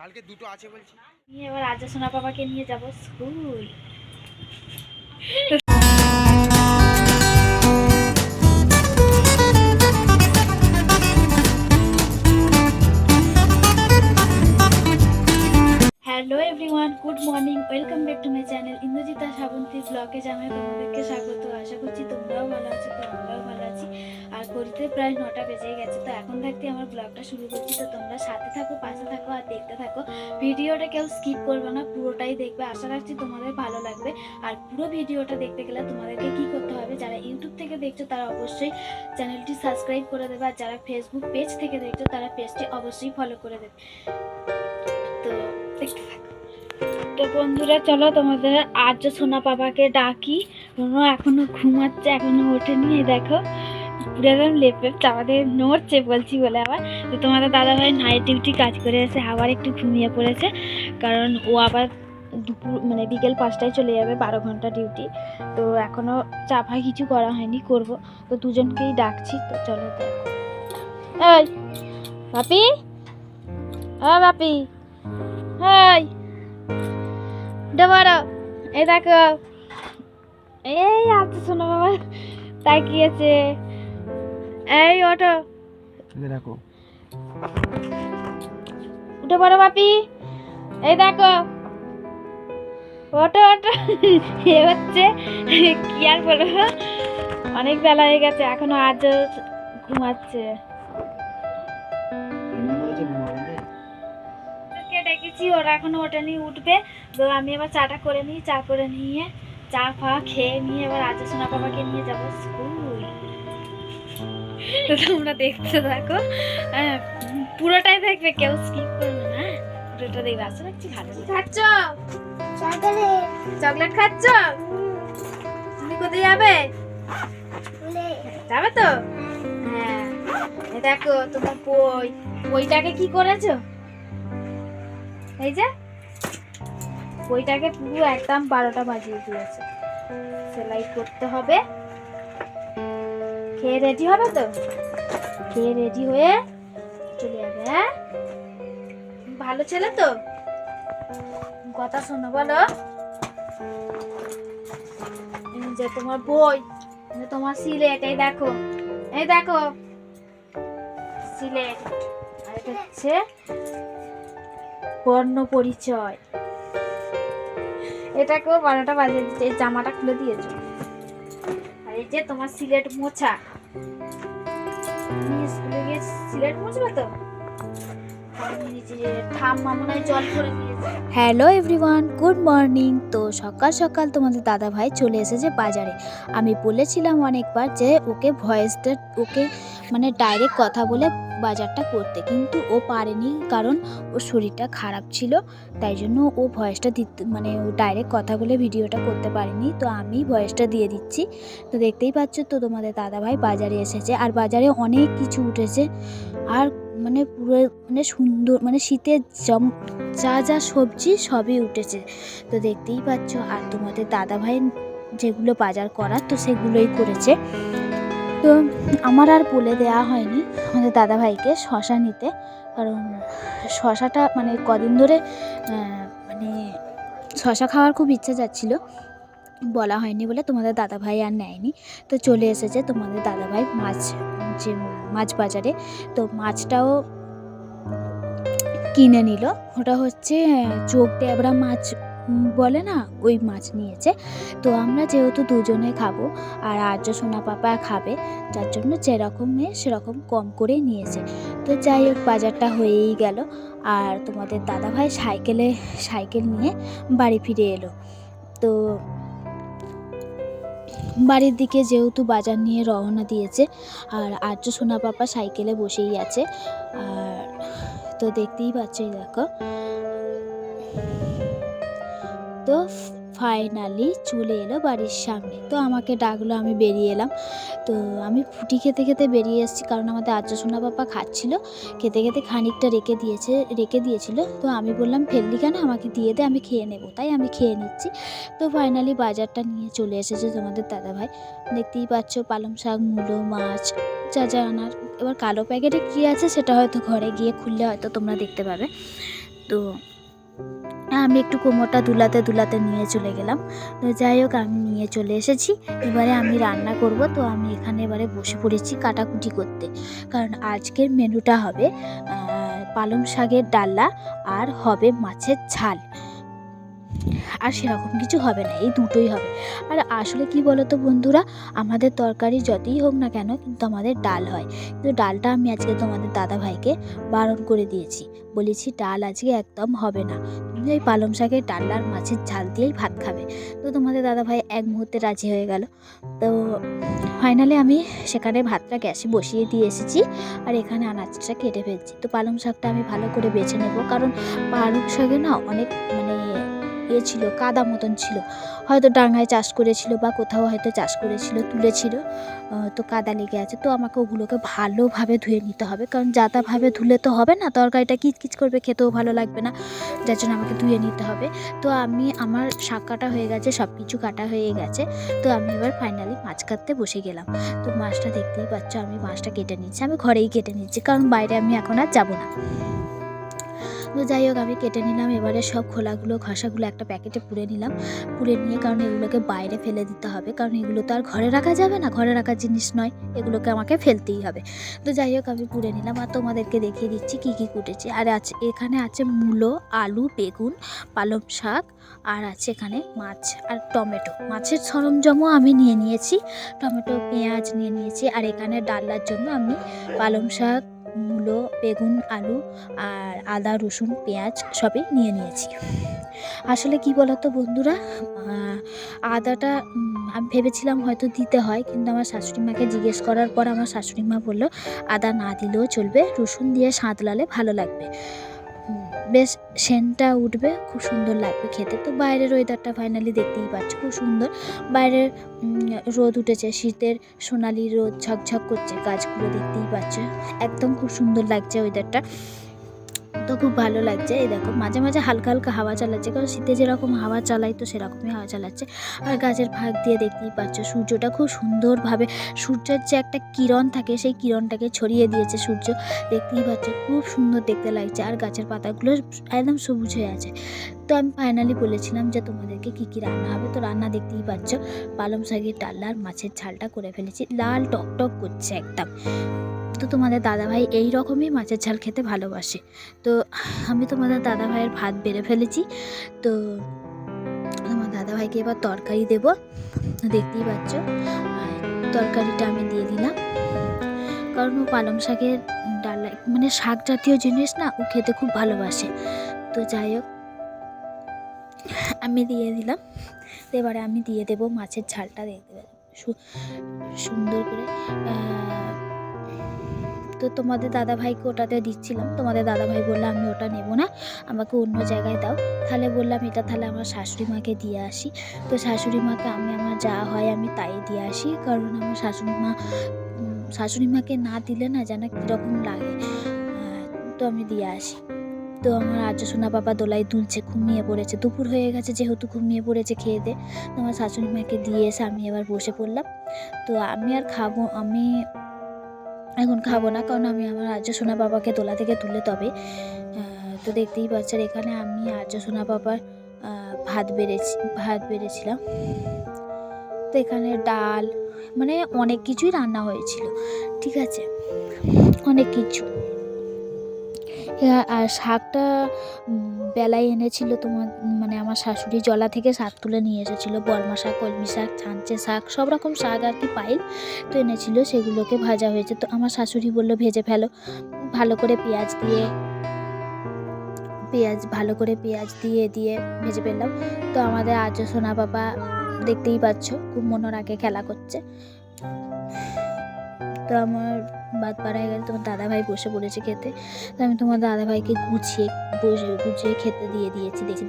কালকে দুটো আছে বলছি। নিয়ে এবার রাজা সোনা বাবাকে নিয়ে যাব school. Hello good morning welcome channel স্বাগত। আশা করছি তোমরাও ভালো আছো তো আমরাও আছি। আর ঘড়িতে প্রায় নটা বেজে গেছে, তো এখন থাকতে আমার ব্লগটা শুরু করছি। তো তোমরা সাথে থাকো, পাশে থাকো আর দেখতে থাকো। ভিডিওটা কেউ স্কিপ করবে না, পুরোটাই দেখবে। আশা রাখছি তোমাদের ভালো লাগবে। আর পুরো ভিডিওটা দেখতে গেলে তোমাদেরকে কি করতে হবে, যারা ইউটিউব থেকে দেখছ তারা অবশ্যই চ্যানেলটি সাবস্ক্রাইব করে দেবে। আর যারা ফেসবুক পেজ থেকে দেখছ তারা পেজটি অবশ্যই ফলো করে দেবে। তো দেখতে থাকো। তো বন্ধুরা, চলো তোমাদের আর্য সোনা বাবাকে ডাকি। কোনো এখনও ঘুমাচ্ছে, এখনও ওঠেনি দেখো। পুরো একদম লেপে চাপাতে নড়ছে বলছি বলে আবার। তো তোমাদের দাদাভাই নাইট ডিউটি কাজ করে এসে আবার একটু ঘুমিয়ে পড়েছে, কারণ ও আবার দুপুর মানে বিকেল পাঁচটায় চলে যাবে, বারো ঘণ্টা ডিউটি তো এখনও চাপা কিছু করা হয়নি, করব। তো দুজনকেই ডাকছি, তো চলো বাপি? ও বাপি? হাই ডবারো এই দেখো এই আচ্ছা শোনো বাবা তাকিয়েছে। এই ওটো দেখো। উঠে পড়ো বাপি। এই দেখো। ওটো ওটো এ হচ্ছে কি আর বলব? অনেক বেলা হয়ে গেছে এখনও আজ ঘুমাচ্ছে। ডেকেছি ওরা এখনও ওঠেনি উঠবে। তো আমি আবার চাটা করে নিই চা করে নিয়ে চা ফা খেয়ে নিয়ে এবার আজ সোনা বাবাকে নিয়ে যাব স্কুল। তো তোমরা দেখতে থাকো। হ্যাঁ, পুরোটাই দেখবে কেউ স্কিপ করবে না? পুরোটা দেখবে। আসলে রাখছি ভালো খাচ্ছ? চকলেট। খাচ্ছ? তুমি কোথায় যাবে? যাবে তো? হ্যাঁ। দেখো তোমার বই। বইটাকে কি করেছ? এই যে বইটাকে পুরো একদম বারোটা বাজিয়ে দিয়েছে। সেলাই করতে হবে। খেয়ে রেডি হবে তো? খেয়ে রেডি হয়ে চলে যাবে হ্যাঁ? ভালো ছেলে তো? কথা শোনো বলো। যে তোমার বই তোমার সিলেট, এই দেখো এই দেখো। সিলেট, আর এটা হচ্ছে বর্ণ পরিচয়। এটাকেও বারোটা বাজে দিচ্ছে এই জামাটা খুলে দিয়েছ। আর এই যে তোমার সিলেট মোছা। Hello everyone, good morning. তো সকাল সকাল তোমাদের দাদা ভাই চলে এসেছে বাজারে। আমি বলেছিলাম অনেকবার যে ওকে ভয়েসটা, ওকে মানে ডাইরেক্ট কথা বলে বাজারটা করতে, কিন্তু ও পারেনি কারণ ওর শরীরটা খারাপ ছিল, তাই জন্য ও ভয়েসটা দিতে মানে ও ডাইরেক্ট কথা বলে ভিডিওটা করতে পারেনি। তো আমি ভয়েসটা দিয়ে দিচ্ছি। তো দেখতেই পাচ্ছ তো তোমাদের দাদা ভাই বাজারে এসেছে, আর বাজারে অনেক কিছু উঠেছে। আর মানে পুরো মানে সুন্দর মানে শীতের জম, যা যা সবজি সবই উঠেছে। তো দেখতেই পাচ্ছ, আর তোমাদের দাদা ভাই যেগুলো বাজার করার, তো সেগুলোই করেছে। তো আমার আর বলে দেওয়া হয়নি আমাদের দাদা ভাইকে শশা নিতে। কারণ শশাটা মানে কদিন ধরে মানে শশা খাওয়ার খুব ইচ্ছা যাচ্ছিল। বলা হয়নি বলে তোমাদের দাদা ভাই আর নেয়নি। তো চলে এসেছে তোমাদের দাদা ভাই মাছ, যে মাছ বাজারে। তো মাছটাও কিনে নিল। ওটা হচ্ছে চোখ ডেবরা মাছ বলে না, ওই মাছ নিয়েছে। তো আমরা যেহেতু দুজনে খাব, আর আর্য সোনা পাপা খাবে যার জন্য যেরকম নেয় সেরকম কম করে নিয়েছে। তো যাই হোক, বাজারটা হয়েই গেল। আর তোমাদের দাদা ভাই সাইকেলে, সাইকেল নিয়ে বাড়ি ফিরে এলো। তো বাড়ির দিকে যেহেতু বাজার নিয়ে রওনা দিয়েছে, আর আর্য সোনা পাপা সাইকেলে বসেই আছে। আর তো দেখতেই পাচ্ছ দেখো। তো ফাইনালি চলে এলো বাড়ির সামনে। তো আমাকে ডাকলো, আমি বেরিয়ে এলাম। তো আমি ফুটি খেতে খেতে বেরিয়ে এসেছি কারণ আমাদের আর্য সোনা পাপা খাচ্ছিল। খেতে খেতে খানিকটা রেখে দিয়েছে, রেখে দিয়েছিল। তো আমি বললাম, ফেললি কেন? আমাকে দিয়ে দে, আমি খেয়ে নেব। তাই আমি খেয়ে নিচ্ছি। তো ফাইনালি বাজারটা নিয়ে চলে এসেছে তোমাদের দাদাভাই। দেখতেই পাচ্ছ, পালং শাক, মূলো, মাছ, যা যা আনার। এবার কালো প্যাকেটে কী আছে সেটা হয়তো ঘরে গিয়ে খুললে হয়তো তোমরা দেখতে পাবে। তো আমি একটু কোমরটা দুলাতে দুলাতে নিয়ে চলে গেলাম। তো যাই হোক, আমি নিয়ে চলে এসেছি। এবারে আমি রান্না করব, তো আমি এখানে এবারে বসে পড়েছি কাটাকুটি করতে। কারণ আজকের মেনুটা হবে পালং শাকের ডাল্লা আর হবে মাছের ঝাল। আর সেরকম কিছু হবে না, এই দুটোই হবে। আর আসলে কি বলো তো বন্ধুরা, আমাদের তরকারি যতই হোক না কেন কিন্তু আমাদের ডাল হয়। কিন্তু ডালটা আমি আজকে তোমাদের দাদা ভাইকে বারণ করে দিয়েছি। বলেছি, ডাল আজকে একদম হবে না। তুমি ওই পালং শাকের ডাল আর মাছের ঝাল দিয়েই ভাত খাবে। তো তোমাদের দাদা ভাই এক মুহূর্তে রাজি হয়ে গেল। তো ফাইনালি আমি সেখানে ভাতটা গ্যাসে বসিয়ে দিয়ে এসেছি আর এখানে আনাজটা কেটে ফেলছি। তো পালং শাকটা আমি ভালো করে বেছে নেব। কারণ পালং শাকে না অনেক মানে ইয়ে ছিল কাদা মতন ছিল। হয়তো ডাঙায় চাষ করেছিল বা কোথাও হয়তো চাষ করেছিল, তুলেছিল। তো কাদা লেগে আছে। তো আমাকে ওগুলোকে ভালোভাবে ধুয়ে নিতে হবে। কারণ যাতাভাবে ধুলে তো হবে না, তরকারিটা কিচকিচ করবে, খেতেও ভালো লাগবে না। যার জন্য আমাকে ধুয়ে নিতে হবে। তো আমি, আমার শাক কাটা হয়ে গেছে সব কিছু কাটা হয়ে গেছে। তো আমি এবার ফাইনালি মাছ কাটতে বসে গেলাম। তো মাছটা দেখতেই পাচ্ছ, আমি মাছটা কেটে নিচ্ছি। আমি ঘরেই কেটে নিচ্ছি, কারণ বাইরে আমি এখন আর যাব না। তো যাই হোক, আমি কেটে নিলাম। এবারে সব খোলাগুলো খসাগুলো একটা প্যাকেটে পুড়ে নিলাম। পুড়ে নিয়ে কারণ এগুলোকে বাইরে ফেলে দিতে হবে। কারণ এগুলো তো আর ঘরে রাখা যাবে না। ঘরে রাখার জিনিস নয়। এগুলোকে আমাকে ফেলতেই হবে। তো যাই হোক, আমি পুড়ে নিলাম। আর তোমাদেরকে দেখিয়ে দিচ্ছি কী কী কুটেছি। আর আছে এখানে আছে মূলো, আলু, বেগুন, পালং শাক, আর আছে এখানে মাছ আর টমেটো। মাছের সরঞ্জামও আমি নিয়ে নিয়েছি। টমেটো, পেঁয়াজ নিয়ে নিয়েছি। আর এখানে ডাল্লার জন্য আমি পালং শাক মূলো, বেগুন, আলু আর আদা, রসুন, পেঁয়াজ সবই নিয়ে নিয়েছি। আসলে কি বলতো বন্ধুরা আদাটা আমি ভেবেছিলাম হয়তো দিতে হয়, কিন্তু আমার শাশুড়ি মাকে জিজ্ঞেস করার পর আমার শাশুড়ি মা বলল, আদা না দিলেও চলবে, রসুন দিয়ে সাঁতলালে ভালো লাগবে। বেশ সেন্টটা উঠবে, খুব সুন্দর লাগবে খেতে। তো বাইরের ওয়েদারটা ফাইনালি দেখতেই পাচ্ছ, খুব সুন্দর। বাইরের রোদ উঠেছে, শীতের সোনালি রোদ ঝকঝক করছে, গাছগুলো দেখতেই পাচ্ছ। একদম খুব সুন্দর লাগছে ওয়েদারটা তো খুব ভালো লাগছে। এই দেখো, মাঝে মাঝে হালকা হালকা হাওয়া চালাচ্ছে, কারণ শীতে যেরকম হাওয়া চালাই, তো সেরকমই হাওয়া চালাচ্ছে। আর গাছের ফাঁক দিয়ে দেখতেই পাচ্ছ, সূর্যটা খুব সুন্দরভাবে, সূর্যের যে একটা কিরণ থাকে, সেই কিরণটাকে ছড়িয়ে দিয়েছে সূর্য। দেখতেই পাচ্ছ, খুব সুন্দর দেখতে লাগছে, আর গাছের পাতাগুলো একদম সবুজ হয়ে আছে। তো আমি ফাইনালি বলেছিলাম যে তোমাদেরকে কী কী রান্না হবে, তো রান্না দেখতেই পাচ্ছ, পালং শাকের ডাল্লা আর মাছের ঝালটা করে ফেলেছি, লাল টক টক করছে একদম। তো তোমাদের দাদাভাই এই রকমই মাছের ঝাল খেতে ভালোবাসে। তো আমি তোমাদের দাদাভাইয়ের ভাত বেড়ে ফেলেছি। তো আমার দাদাভাইকে এবার তরকারি দেব। দেখতেই পাচ্ছ তরকারিটা আমি দিয়ে দিলাম। কারণ ও পালং শাকের ডালা মানে শাক জাতীয় জিনিস না, ও খেতে খুব ভালোবাসে। তো যাই হোক, আমি দিয়ে দিলাম। এবারে আমি দিয়ে দেব মাছের ঝালটা, দেখতে সুন্দর করে তো তোমাদের দাদা ভাইকে ওটাতে দিচ্ছিলাম। তোমাদের দাদা ভাই বলল, আমি ওটা নেব না, আমাকে অন্য জায়গায় দাও। তাহলে বললাম, এটা তাহলে আমার শাশুড়ি মাকে দিয়ে আসি। তো শাশুড়ি মাকে আমি, আমার যা হয় আমি তাই দিয়ে আসি। কারণ আমার শাশুড়ি মা শাশুড়ি মাকে না দিলে না যেন কীরকম লাগে। তো আমি দিয়ে আসি। তো আমার আর্য সোনা বাবা দোলাই দুলছে, ঘুমিয়ে পড়েছে। দুপুর হয়ে গেছে, যেহেতু ঘুমিয়ে পড়েছে খেয়ে দে। তো আমার শাশুড়ি মাকে দিয়ে এসে আমি এবার বসে পড়লাম। তো আমি আর খাব, আমি এখন খাব না, কারণ আমি আমার আর্য সোনা বাবাকে তোলা থেকে তুলে তবে তো দেখতেই পাচ্ছেন এখানে আমি আর্য সোনা বাবার ভাত বেড়েছি, ভাত বেড়েছিলাম। তো এখানে ডাল মানে অনেক কিছুই রান্না হয়েছিল, ঠিক আছে? অনেক কিছু। আর শাকটা বেলায় এনেছিল তোমার মানে আমার শাশুড়ি জলা থেকে শাক তুলে নিয়ে এসেছিল। বর্মা শাক, কলমি শাক ছাঞ্চে শাক, সব রকম শাক আর কি পাইল তো এনেছিল, সেগুলোকে ভাজা হয়েছে। তো আমার শাশুড়ি বলল, ভেজে ফেলো। ভালো করে পেঁয়াজ দিয়ে, পেঁয়াজ, ভালো করে পেঁয়াজ দিয়ে দিয়ে ভেজে ফেললাম। তো আমাদের আজ সোনা বাবা দেখতেই পাচ্ছ, খুব মনোর আগে খেলা করছে। তো আমার বাদ পাড়া হয়ে গেলে তোমার দাদাভাই বসে পড়েছে খেতে, তো আমি তোমার দাদাভাইকে গুছিয়ে, বসে গুছিয়ে খেতে দিয়ে দিয়েছি, দেখি